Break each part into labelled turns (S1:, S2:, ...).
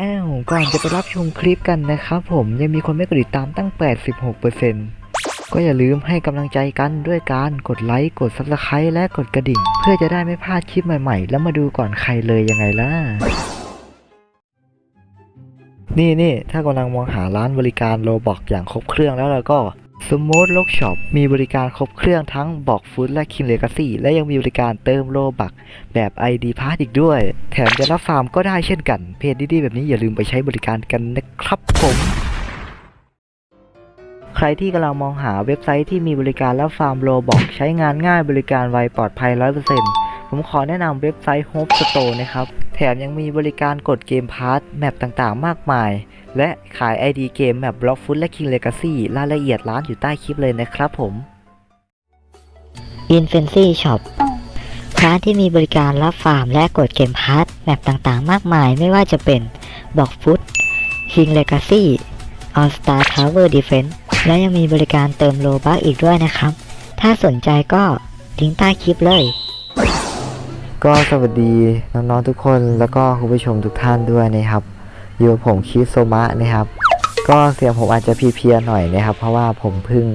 S1: อ้าวก่อนจะไปรับชมคลิปกันนะครับผมยังมีคนไม่กดติดตามตั้ง 86%ก็อย่าลืมให้กำลังใจกันด้วยการกดไลค์กด Subscribe และกดกระดิ่ง เพื่อจะได้ไม่พลาดคลิปใหม่ๆ แล้วมาดูก่อนใครเลยยังไงล่ะ นี่นี่ถ้ากำลังมองหาร้านบริการโลบอกอย่างครบเครื่องแล้วแล้วก็ สมูทล็อกช็อปมีบริการครบเครื่องทั้งบอกฟู้ดและคินเลกาซี่และยังมีบริการเติมโลบักแบบ ID p a s s อีกด้วย แถมจะรับฟาร์มก็ได้เช่นกัน เพจดีๆแบบนี้อย่าลืมไปใช้บริการกันนะครับผมใครที่กำลังมองหาเว็บไซต์ที่มีบริการรับฟาร์มโลบอกใช้งานง่ายบริการไวปลอดภัย 100% ผมขอแนะนำเว็บไซต์ Hope Store นะครับ แถมยังมีบริการกดเกมพาร์ทแมปต่างๆ มากมาย และขาย ID เกมแมปบล็อกฟุตและ King Legacy รายละเอียดร้านอยู่ใต้คลิปเลยนะครับผม
S2: Infancy Shop ร้านที่มีบริการรับฟาร์มและกดเกมพาร์ทแมปต่างๆ มากมายไม่ว่าจะเป็นบอกฟุต King Legacy All Star Tower Defense และยังมีบริการเติมโลบัคอีกด้วยนะครับ ถ้าสนใจก็ลิงใต้คลิปเลย
S1: ก็สวัสดีน้องๆทุกคนแล้วก็คุณผู้ชมทุกท่านด้วยนะครับอยู่กับผมคิดโซมะนะครับ ก็เสียงผมอาจจะเพียๆหน่อยนะครับ เพราะว่าผมเพิ่ง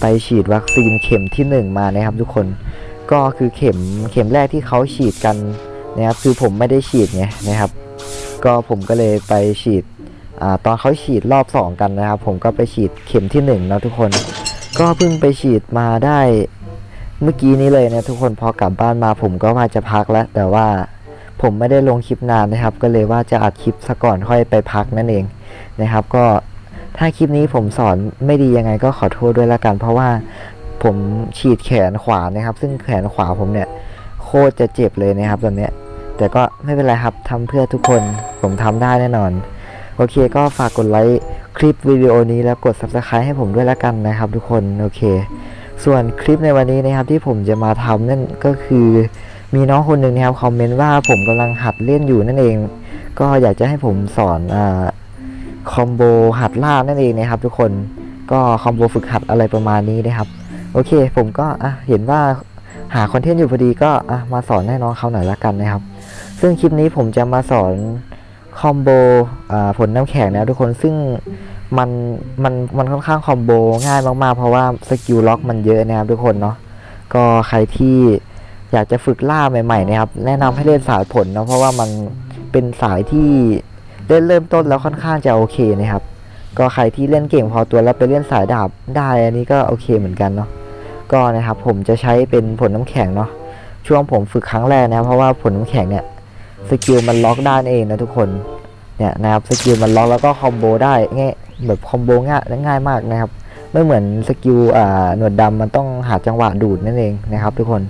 S1: ไปฉีดวัคซีนเข็มที่หนึ่งมานะครับ ทุกคนก็คือเข็มเข็มแรกที่เขาฉีดกันนะครับคือผมไม่ได้ฉีดไงนะครับ ก็ผมก็เลยไปฉีดอตอนเขาฉีดรอบสองกันนะครับ ผมก็ไปฉีดเข็มที่หนึ่งนะทุกคน ก็เพิ่งไปฉีดมาได้ เมื่อกี้นี้เลยนะทุกคนพอกลับบ้านมาผมก็ว่าจะพักแล้ว แต่ว่าผมไม่ได้ลงคลิปนานนะครับ ก็เลยว่าจะอัดคลิปซะก่อนค่อยไปพักนั่นเองนะครับ ก็ถ้าคลิปนี้ผมสอนไม่ดียังไงก็ขอโทษด้วยละกัน เพราะว่าผมฉีดแขนขวานะครับ ซึ่งแขนขวาผมเนี่ย โคตรจะเจ็บเลยนะครับตอนเนี้ย แต่ก็ไม่เป็นไรครับทำเพื่อทุกคนผมทำได้แน่นอน โอเคก็ฝากกดไลค์คลิปวิดีโอนี้แล้วกด subscribe ให้ผมด้วยละกันนะครับ ทุกคนโอเค ส่วนคลิปในวันนี้นะครับที่ผมจะมาทำนั่นก็คือ มีน้องคนหนึ่งนะครับคอมเมนต์ว่าผมกำลังหัดเล่นอยู่นั่นเอง ก็อยากจะให้ผมสอนอคอมโบหัดล่านั่นเองนะครับ ทุกคนก็คอมโบฝึกหัดอะไรประมาณนี้นะครับ โอเค ผมก็เห็นว่าหาคอนเทนต์อยู่พอดีก็มาสอนให้น้องเขาหน่อยละกันนะครับ ซึ่งคลิปนี้ผมจะมาสอน คอมโบผลน้ำแข็งนะทุกคนซึ่งมันมันมันค่อนข้างคอมโบง่ายมากๆ เพราะว่าสกิลล็อกมันเยอะนะครับทุกคนเนาะก็ใครที่อยากจะฝึกล่าใหม่ๆนะครับ แนะนำให้เล่นสายผลเนาะเพราะว่ามันเป็นสายที่เล่นเริ่มต้นแล้วค่อนข้างจะโอเคนะครับ ก็ใครที่เล่นเก่งพอตัวแล้วไปเล่นสายดาบได้อันนี้ก็โอเคเหมือนกันเนาะก็นะครับผมจะใช้เป็นผลน้ำแข็งเนาะช่วงผมฝึกครั้งแรกนะครับเพราะว่าผลน้ำแข็งเนี่ย สกิลมันล็อกได้นั่นเองนะทุกคนเนี่ยนะครับสกิลมันล็อกแล้วก็คอมโบได้ง่ายแบบคอมโบง่ายง่ายมากนะครับไม่เหมือนสกิลอ่าหนวดดำมันต้องหาจังหวะดูดนั่นเองนะครับ ทุกคน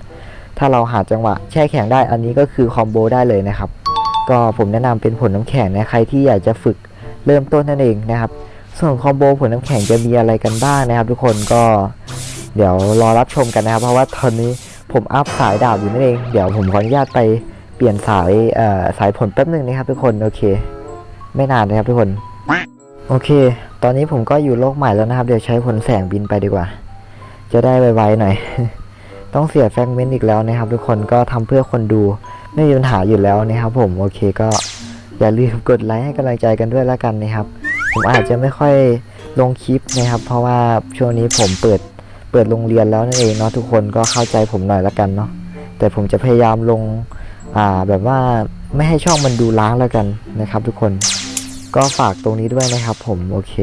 S1: ถ้าเราหาจังหวะแช่แข็งได้อันนี้ก็คือคอมโบได้เลยนะครับ ก็ผมแนะนำเป็นผลน้ำแข็งนะใครที่อยากจะฝึกเริ่มต้นนั่นเองนะครับส่วนคอมโบผลน้ำแข็งจะมีอะไรกันบ้างนะครับ ทุกคนก็เดี๋ยวรอรับชมกันนะครับ เพราะว่าตอนนี้ผมอัพสายดาบอยู่นั่นเอง เดี๋ยวผมขออนุญาตไป ปลี่ยนสายสายผลแป๊บหนึงนะครับทุกคนโอเค ไม่นานนะครับทุกคนโอเค ตอนนี้ผมก็อยู่โลกใหม่แล้วนะครับ เดี๋ยวใช้ผลแสงบินไปดีกว่า จะได้ไวๆหน่อย ต้องเสียแฟกเมนต์อีกแล้วนะครับ ทุกคนก็ทำเพื่อคนดูไม่มีปัญหาอยู่แล้วนะครับผมโอเคก็อย่าลืมกดไลค์ให้กำลังใจกันด้วยแล้วกันนะครับ ผมอาจจะไม่ค่อยลงคลิปนะครับ เพราะว่าช่วงนี้ผมเปิดเปิดโรงเรียนแล้วนั่นเองเนาะทุกคนก็เข้าใจผมหน่อยแล้วกันเนาะแต่ผมจะพยายามลง อ่าแบบว่าไม่ให้ช่องมันดูล้างแล้วกันนะครับทุกคนก็ฝากตรงนี้ด้วยนะครับผมโอเค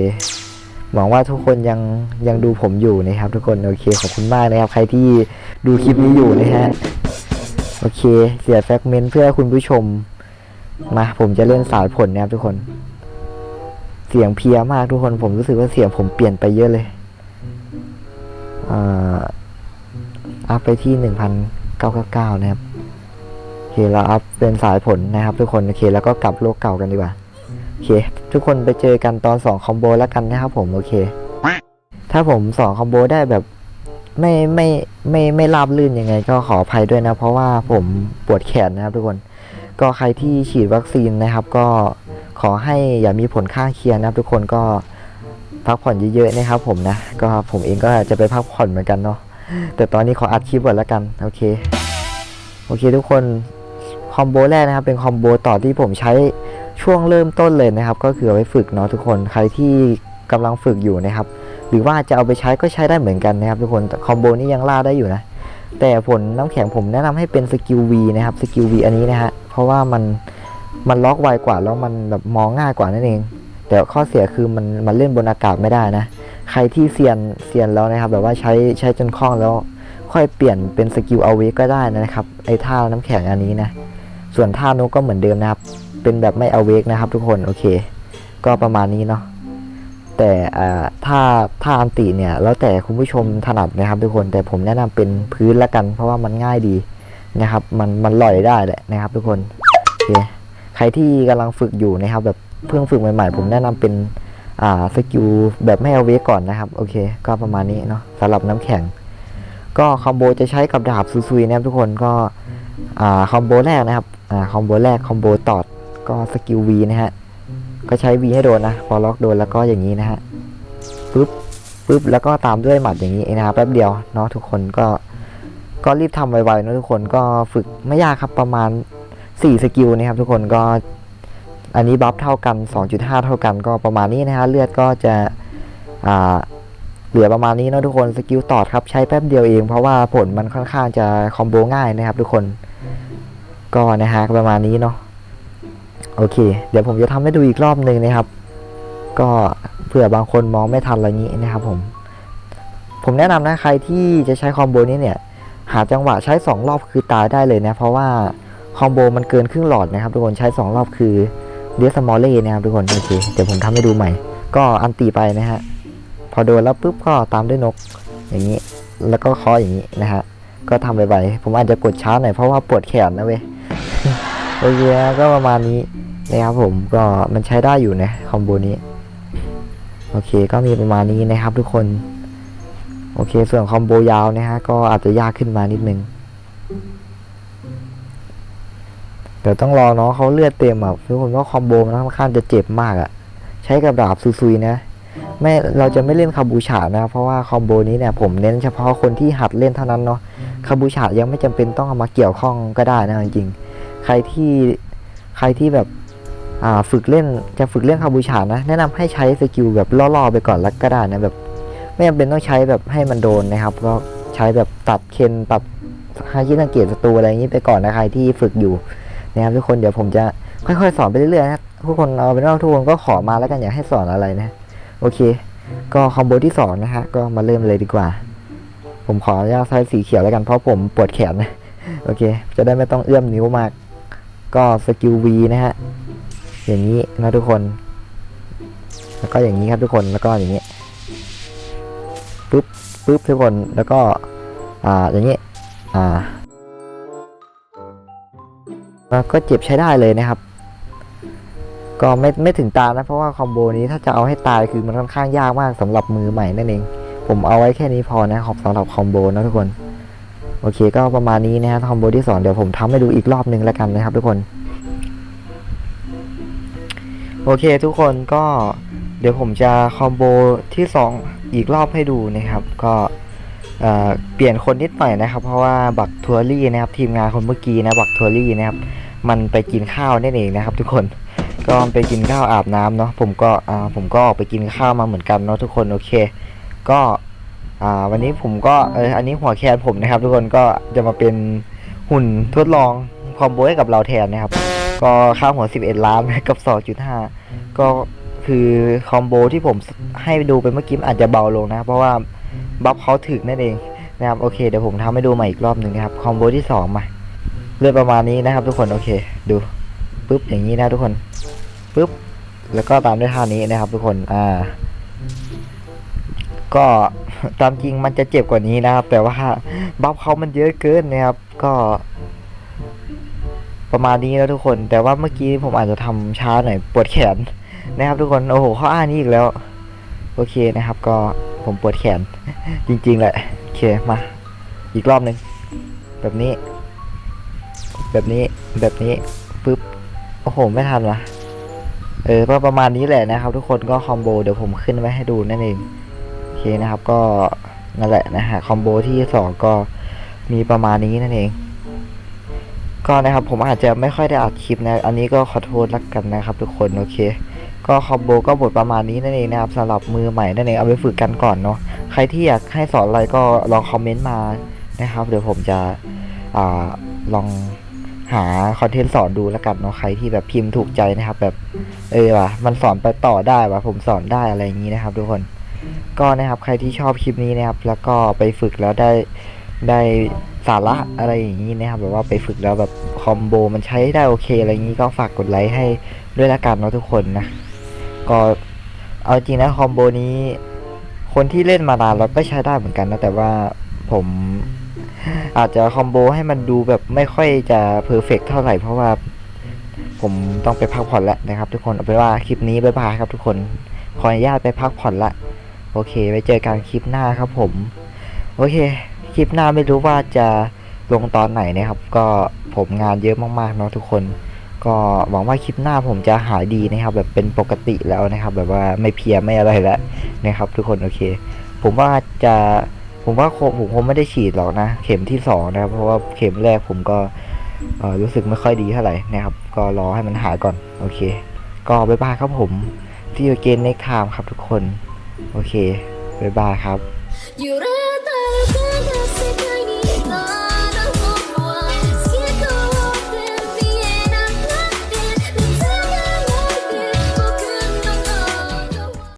S1: หวังว่าทุกคนยังยังดูผมอยู่นะครับ ทุกคนโอเคขอบคุณมากนะครับ ใครที่ดูคลิปนี้อยู่นะฮะโอเคเสียแฟกเมนต์เพื่อคุณผู้ชมมาผมจะเล่นสายผลนะครับทุกคน เสียงเพียมากทุกคนผมรู้สึกว่าเสียงผมเปลี่ยนไปเยอะเลยอ่าอัพไปที่หนึ่งพันเก้าเก้าเก้านะครับ คเราอัพเป็นสายผลนะครับ ทุกคนโอเคแล้วก็กลับโลกเก่ากันดีกว่าโอเค ทุกคนไปเจอกันตอนสองคอมโบแล้วกันนะครับผมโอเค ถ้าผมสองคอมโบได้แบบไม่ไม่ไม่ไม่ราบลื่นยังไง ก็ขออภัยด้วยนะ เพราะว่าผมปวดแขนนะครับ ทุกคนก็ใครที่ฉีดวัคซีนนะครับ ก็ขอให้อย่ามีผลข้างเคียงนะครับ ทุกคนก็พักผ่อนเยอะๆนะครับ ผมนะก็ผมเองก็จะไปพักผ่อนเหมือนกันเนาะแต่ตอนนี้ขออัดคลิปก่อนแล้วกันโอเค โอเคทุกคน คอมโบแรกนะครับเป็นคอมโบต่อที่ผมใช้ช่วงเริ่มต้นเลยนะครับ ก็คือเอาไว้ฝึกเนาะทุกคนใครที่กำลังฝึกอยู่นะครับ หรือว่าจะเอาไปใช้ก็ใช้ได้เหมือนกันนะครับทุกคนคอมโบนี้ยังล่าได้อยู่นะแต่ผลน้ำแข็งผมแนะนำให้เป็นสกิล V นะครับสกิล V อันนี้นะฮะเพราะว่ามันมันล็อกไวกว่าแล้วมันแบบมองง่ายกว่านั่นเอง แต่ข้อเสียคือมันมันเล่นบนอากาศไม่ได้นะ ใครที่เซียนเซียนแล้วนะครับ แบบว่าใช้ใช้จนคล่องแล้วค่อยเปลี่ยนเป็นสกิลเอาเวก็ได้นะครับไอ้ท่าน้ำแข็งอันนี้นะ ส่วนท่านกก็เหมือนเดิมนะครับ เป็นแบบไม่เอาเวกนะครับ ทุกคนโอเค ก็ประมาณนี้เนาะแต่อ่าถ้าถ้าอันติเนี่ย แล้วแต่คุณผู้ชมถนัดนะครับ ทุกคนแต่ผมแนะนำเป็นพื้นละกัน เพราะว่ามันง่ายดีนะครับ มันมันลอยได้แหละนะครับ ทุกคนโอเคใครที่กำลังฝึกอยู่นะครับ แบบเพิ่งฝึกใหม่ๆ ผมแนะนำเป็นอ่าสกิลแบบไม่เอาเวกก่อนนะครับโอเค ก็ประมาณนี้เนาะสำหรับน้ำแข็ง ก็คอมโบจะใช้กับดาบซุยๆนะครับทุกคนก็อ่าคอมโบแรกนะครับ อ่าคอมโบแรกคอมโบตอดก็สกิล V นะฮะ ก็ใช้ V ให้โดนนะ พอล็อกโดนแล้วก็อย่างนี้นะฮะปึ๊บปึ๊บแล้วก็ตามด้วยหมัดอย่างนี้เองนะครับแป๊บเดียวเนาะทุกคนก็ก็รีบทำไวๆเนะทุกคนก็ฝึกไม่ยากครับประมาณ 4 สกิลนะครับทุกคนก็อันนี้บัฟเท่ากัน 2.5 เท่ากันก็ประมาณนี้นะฮะเลือดก็จะอ่าเหลือประมาณนี้เนาะทุกคนสกิลตอดครับใช้แป๊บเดียวเองเพราะว่าผลมันค่อนข้างจะคอมโบง่ายนะครับทุกคน ก็นะฮะประมาณนี้เนาะโอเค เดี๋ยวผมจะทำให้ดูอีกรอบหนึ่งนะครับ ก็เผื่อบางคนมองไม่ทันอะไรนี้นะครับผม ผมแนะนำนะใครที่จะใช้คอมโบนี้เนี่ย หาจังหวะใช้ 2 รอบคือตายได้เลยนะ เพราะว่าคอมโบมันเกินครึ่งหลอดนะครับทุกคนใช้ 2 รอบคือเดียสมอลเล่นะครับทุกคนโอเคเดี๋ยวผมทำให้ดูใหม่ ก็อันตีไปนะฮะพอโดนแล้วปุ๊บก็ตามด้วยนก อย่างนี้ แล้วก็คออย่างนี้นะฮะก็ทำไปๆผมอาจจะกดช้าหน่อยเพราะว่าปวดแขนนะเว้ย โอเคก็ประมาณนี้นะครับผมก็มันใช้ได้อยู่นะคอมโบนี้ โอเคก็มีประมาณนี้นะครับทุกคน โอเคส่วนคอมโบยาวนะฮะก็อาจจะยากขึ้นมานิดนึงเดี๋ยวต้องรอเนาะเขาเลือดเต็มอะทุกคนว่าคอมโบมันค่อนข้างจะเจ็บมากอะ ใช้กับดาบซุยๆนะไม่เราจะไม่เล่นคาบูชานะ เพราะว่าคอมโบนี้เนี่ยผมเน้นเฉพาะคนที่หัดเล่นเท่านั้นเนาะคาบูชายังไม่จำเป็นต้องเอามาเกี่ยวข้องก็ได้นะจริงๆ ใครที่ใครที่แบบอ่าฝึกเล่นจะฝึกเล่นคาบูชานะ แนะนำให้ใช้สกิลแบบล่อๆไปก่อนแล้วก็ได้นะแบบไม่จำเป็นต้องใช้แบบให้มันโดนนะครับ ก็ใช้แบบตัดเคนตัดฮาคิสังเกตศัตรูอะไรอย่างนี้ไปก่อนนะใครที่ฝึกอยู่นะครับทุกคนเดี๋ยวผมจะค่อยๆ สอนไปเรื่อยๆนะทุกคนเอาเป็นว่าทุกคนก็ขอมาแล้วกันอยากให้สอนอะไรนะ โอเค ก็คอมโบที่สองนะฮะก็มาเริ่มเลยดีกว่า ผมขออนุญาตใช้สีเขียวแล้วกันเพราะผมปวดแขนนะโอเค จะได้ไม่ต้องเอื้อมนิ้วมาก ก็สกิล V นะฮะ อย่างนี้นะทุกคน แล้วก็อย่างนี้ครับทุกคน แล้วก็อย่างนี้ปึ๊บปึ๊บทุกคน แล้วก็ อ่า อย่างนี้ อ่าแล้วก็เจ็บใช้ได้เลยนะครับ ก็ไม่ไม่ถึงตานะ เพราะว่าคอมโบนี้ถ้าจะเอาให้ตายคือมันค่อนข้างยากมากสำหรับมือใหม่นั่นเอง ผมเอาไว้แค่นี้พอนะครับสำหรับคอมโบนะทุกคน โอเค ก็ประมาณนี้นะฮะคอมโบที่สองเดี๋ยวผมทำให้ดูอีกรอบหนึ่งแล้วกันนะครับทุกคน โอเคทุกคนก็เดี๋ยวผมจะคอมโบที่สองอีกรอบให้ดูนะครับ ก็เอ่อเปลี่ยนคนนิดหน่อยนะครับ เพราะว่าบักทัวรี่นะครับ ทีมงานคนเมื่อกี้นะบักทัวรี่นะครับ มันไปกินข้าวนั่นเองนะครับ ทุกคนก็ไปกินข้าวอาบน้ำเนาะผมก็อ่าผมก็ออกไปกินข้าวมาเหมือนกันเนาะทุกคนโอเค ก็ อ่าวันนี้ผมก็เอออันนี้หัวแคนผมนะครับ ทุกคนก็จะมาเป็นหุ่นทดลองคอมโบให้กับเราแทนนะครับ ก็ค่าหัว 11 ล้านกับ 2.5 ก็คือคอมโบที่ผมให้ดูไปเมื่อกี้อาจจะเบาลงนะ เพราะว่าบัฟเขาถึกนั่นเองนะครับโอเคเดี๋ยวผมทำให้ดูใหม่อีกรอบหนึ่งนะครับคอมโบที่สองมาเลือดประมาณนี้นะครับ ทุกคนโอเคดูปุ๊บอย่างนี้นะทุกคนปุ๊บแล้วก็ตามด้วยท่านี้นะครับ ทุกคนอ่า ก็ตามจริงมันจะเจ็บกว่านี้นะครับ แต่ว่าบัฟเขามันเยอะเกินนะครับ ก็ ประมาณนี้แล้วทุกคน แต่ว่าเมื่อกี้ผมอาจจะทำช้าหน่อยปวดแขนนะครับ ทุกคนโอ้โหข้ออ้างนี้อีกแล้ว โอเคนะครับ ก็ผมปวดแขน จริง ๆ แหละโอเคมา อีกรอบหนึ่งแบบนี้ แบบนี้แบบนี้ปึ๊บโอ้โหไม่ทันวะเออก็ประมาณนี้แหละนะครับ ทุกคนก็คอมโบเดี๋ยวผมขึ้นไว้ให้ดูนั่นเอง เคนะครับก็นั่นแหละนะฮะคอมโบที่สองก็มีประมาณนี้นั่นเอง ก็นะครับผมอาจจะไม่ค่อยได้อัดคลิปนะ อันนี้ก็ขอโทษละกันนะครับ ทุกคนโอเค ก็คอมโบก็บทประมาณนี้นั่นเองนะครับสำหรับมือใหม่นั่นเองเอาไปฝึกกันก่อนเนาะใครที่อยากให้สอนอะไรก็ลองคอมเมนต์มานะครับเดี๋ยวผมจะอลองหาคอนเทนต์สอนดูแล้วกันเนาะใครที่แบบพิมพ์ถูกใจนะครับ แบบเออว่ะมันสอนไปต่อได้ว่ะผมสอนได้อะไรอย่างนี้นะครับ ทุกคน ก็นะครับใครที่ชอบคลิปนี้นะครับ แล้วก็ไปฝึกแล้วได้ได้สาระอะไรอย่างนี้นะครับแบบว่าไปฝึกแล้วแบบคอมโบมันใช้ได้โอเคอะไรอย่างนี้ก็ฝากกดไลค์ให้ด้วยละกันเนาะทุกคนนะก็เอาจริงนะคอมโบนี้ คนที่เล่นมานานแล้วก็ใช้ได้เหมือนกันนะแต่ว่าผมอาจจะคอมโบให้มันดูแบบไม่ค่อยจะเพอร์เฟกเท่าไหร่เพราะว่าผมต้องไปพักผ่อนแล้วนะครับ ทุกคนเอาไปนว่าคลิปนี้บ๊ายบายครับทุกคนขออนุญาตไปพักผ่อนละ โอเคไว้เจอกันคลิปหน้าครับผม โอเค คลิปหน้าไม่รู้ว่าจะลงตอนไหนนะครับ ก็ผมงานเยอะมากๆเนาะทุกคน ก็หวังว่าคลิปหน้าผมจะหายดีนะครับ แบบเป็นปกติแล้วนะครับ แบบว่าไม่เพียไม่อะไรแล้วนะครับ ทุกคนโอเค ผมว่าจะผมว่าผมคงไม่ได้ฉีดหรอกนะ เข็มที่สองนะครับ เพราะว่าเข็มแรกผมก็รู้สึกไม่ค่อยดีเท่าไหร่นะครับ ก็รอให้มันหายก่อนโอเค ก็บ๊ายบายครับผมที่เกนในคามครับทุกคน โอเคบ๊ายบายครับ